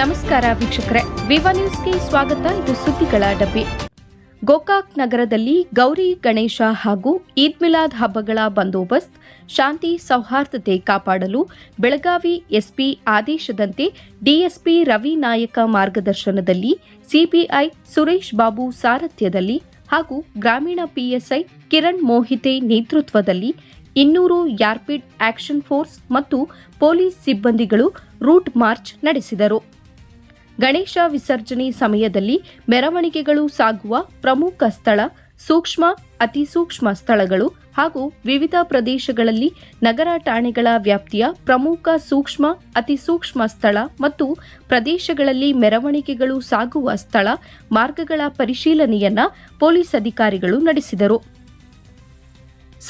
ನಮಸ್ಕಾರ ವೀಕ್ಷಕರೇ. ವಿವಾ ನ್ಯೂಸ್ಗೆ ಸ್ವಾಗತ. ಇದು ಸುದ್ದಿಗಳ ಡಬ್ಬಿ. ಗೋಕಾಕ್ ನಗರದಲ್ಲಿ ಗೌರಿ, ಗಣೇಶ ಹಾಗೂ ಈದ್ ಮಿಲಾದ್ ಹಬ್ಬಗಳ ಬಂದೋಬಸ್ತ್ ಶಾಂತಿ ಸೌಹಾರ್ದತೆ ಕಾಪಾಡಲು ಬೆಳಗಾವಿ ಎಸ್ಪಿ ಆದೇಶದಂತೆ ಡಿಎಸ್ಪಿ ರವಿ ನಾಯಕ ಮಾರ್ಗದರ್ಶನದಲ್ಲಿ ಸಿಬಿಐ ಸುರೇಶ್ ಬಾಬು ಸಾರಥ್ಯದಲ್ಲಿ ಹಾಗೂ ಗ್ರಾಮೀಣ ಪಿಎಸ್ಐ ಕಿರಣ್ ಮೋಹಿತೆ ನೇತೃತ್ವದಲ್ಲಿ ಇನ್ನೂರು ಯಾರ್ಪಿಡ್ ಆಕ್ಷನ್ ಫೋರ್ಸ್ ಮತ್ತು ಪೊಲೀಸ್ ಸಿಬ್ಬಂದಿಗಳು ರೂಟ್ ಮಾರ್ಚ್ ನಡೆಸಿದರು. ಗಣೇಶ ವಿಸರ್ಜನೆ ಸಮಯದಲ್ಲಿ ಮೆರವಣಿಗೆಗಳು ಸಾಗುವ ಪ್ರಮುಖ ಸ್ಥಳ, ಸೂಕ್ಷ್ಮ, ಅತಿ ಸೂಕ್ಷ್ಮ ಸ್ಥಳಗಳು ಹಾಗೂ ವಿವಿಧ ಪ್ರದೇಶಗಳಲ್ಲಿ ನಗರ ಠಾಣೆಗಳ ವ್ಯಾಪ್ತಿಯ ಪ್ರಮುಖ ಸೂಕ್ಷ್ಮ, ಅತಿ ಸೂಕ್ಷ್ಮ ಸ್ಥಳ ಮತ್ತು ಪ್ರದೇಶಗಳಲ್ಲಿ ಮೆರವಣಿಗೆಗಳು ಸಾಗುವ ಸ್ಥಳ ಮಾರ್ಗಗಳ ಪರಿಶೀಲನೆಯನ್ನ ಪೊಲೀಸ್ ಅಧಿಕಾರಿಗಳು ನಡೆಸಿದರು.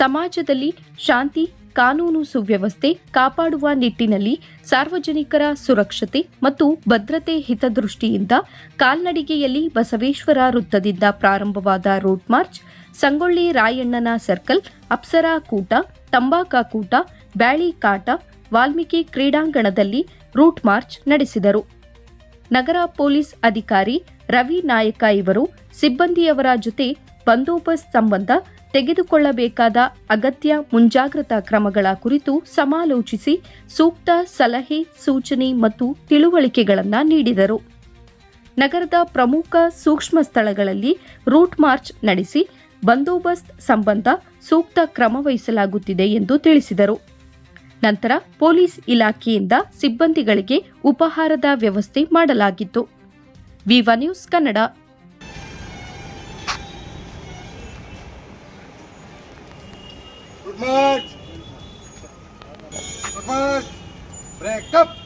ಸಮಾಜದಲ್ಲಿ ಶಾಂತಿ, ಕಾನೂನು ಸುವ್ಯವಸ್ಥೆ ಕಾಪಾಡುವ ನಿಟ್ಟಿನಲ್ಲಿ ಸಾರ್ವಜನಿಕರ ಸುರಕ್ಷತೆ ಮತ್ತು ಭದ್ರತೆ ಹಿತದೃಷ್ಟಿಯಿಂದ ಕಾಲ್ನಡಿಗೆಯಲ್ಲಿ ಬಸವೇಶ್ವರ ವೃತ್ತದಿಂದ ಪ್ರಾರಂಭವಾದ ರೂಟ್ ಮಾರ್ಚ್, ಸಂಗೊಳ್ಳಿ ರಾಯಣ್ಣನ ಸರ್ಕಲ್, ಅಪ್ಸರಾ ಕೂಟ, ತಂಬಾಕ ಕೂಟ, ಬ್ಯಾಳಿ ಕಾಟ, ವಾಲ್ಮೀಕಿ ಕ್ರೀಡಾಂಗಣದಲ್ಲಿ ರೂಟ್ ಮಾರ್ಚ್ ನಡೆಸಿದರು. ನಗರ ಪೊಲೀಸ್ ಅಧಿಕಾರಿ ರವಿ ನಾಯಕ ಇವರು ಸಿಬ್ಬಂದಿಯವರ ಜೊತೆ ಬಂದೋಬಸ್ತ್ ಸಂಬಂಧ ತೆಗೆದುಕೊಳ್ಳಬೇಕಾದ ಅಗತ್ಯ ಮುಂಜಾಗ್ರತಾ ಕ್ರಮಗಳ ಕುರಿತು ಸಮಾಲೋಚಿಸಿ ಸೂಕ್ತ ಸಲಹೆ, ಸೂಚನೆ ಮತ್ತು ತಿಳುವಳಿಕೆಗಳನ್ನು ನೀಡಿದರು. ನಗರದ ಪ್ರಮುಖ ಸೂಕ್ಷ್ಮ ಸ್ಥಳಗಳಲ್ಲಿ ರೂಟ್ ಮಾರ್ಚ್ ನಡೆಸಿ ಬಂದೋಬಸ್ತ್ ಸಂಬಂಧ ಸೂಕ್ತ ಕ್ರಮ ವಹಿಸಲಾಗುತ್ತಿದೆ ಎಂದು ತಿಳಿಸಿದರು. ನಂತರ ಪೊಲೀಸ್ ಇಲಾಖೆಯಿಂದ ಸಿಬ್ಬಂದಿಗಳಿಗೆ ಉಪಹಾರದ ವ್ಯವಸ್ಥೆ ಮಾಡಲಾಗಿತ್ತು. Viva news Kannada. Good march. Good march. Break up.